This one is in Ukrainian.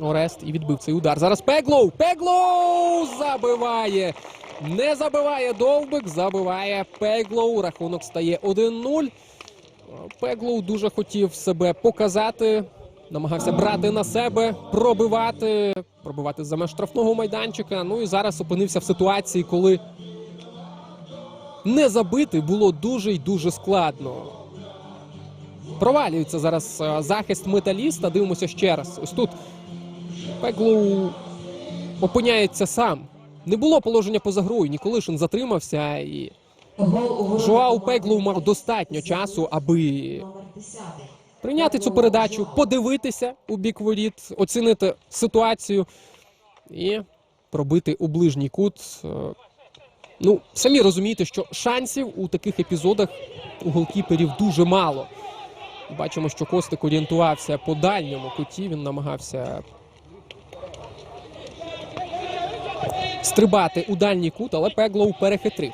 Орест і відбив цей удар. Зараз Пеглоу. Пеглоу забиває. Не забиває Довбик, забиває Пеглоу. Рахунок стає 1-0. Пеглоу дуже хотів себе показати. Намагався брати на себе, пробивати, пробивати за меж штрафного майданчика. Ну і зараз опинився в ситуації, коли не забити було дуже й дуже складно. Провалюється зараз е, захист металіста. Дивимося ще раз. Ось тут Пеглоу опиняється сам. Не було положення поза грою. Ніколишин затримався і Жоау Пеглоу мав достатньо часу, аби прийняти цю передачу, подивитися у бік воріт, оцінити ситуацію і пробити у ближній кут. Е, Ну, самі розумієте, що шансів у таких епізодах у голкіперів дуже мало. Бачимо, що Костик орієнтувався по дальньому куті. Він намагався стрибати у дальній кут, але Пеглоу перехитрив.